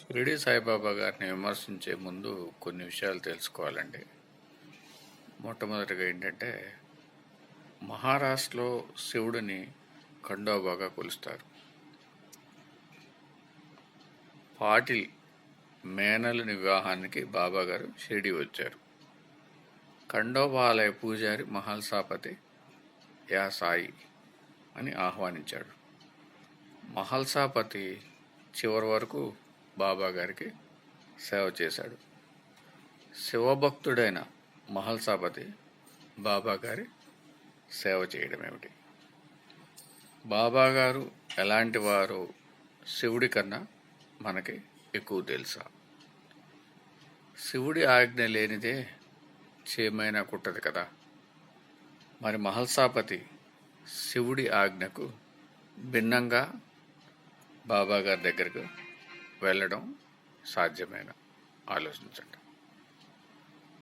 షిరిడి సాయిబాబా గారిని విమర్శించే ముందు కొన్ని విషయాలు తెలుసుకోవాలండి. మొట్టమొదటిగా ఏంటంటే మహారాష్ట్రలో శివుడిని ఖండోబాగా కొలుస్తారు. పాటిల్ మేనలుని వివాహానికి బాబాగారు షిరిడి వచ్చారు. ఖండోబాలయ పూజారి పూజారి మహల్సాపతి యా సాయి అని ఆహ్వానించాడు. మహల్సాపతి చివరి వరకు బాబా గారికి సేవ చేశాడు. శివభక్తుడైన మహల్సాపతి బాబా గారి సేవ చేయడం ఏమిటి? బాబా గారు ఎలాంటి వారు? శివుడి కన్నా మనకి ఎక్కువ తెలుసా? శివుడి ఆజ్ఞ లేనిదే చేమైనా కుట్టదు కదా? మరి మహల్సాపతి శివుడి ఆజ్ఞకు భిన్నంగా బాబాగారి దగ్గరకు వెళ్ళడం సాధ్యమైన. ఆలోచించండి.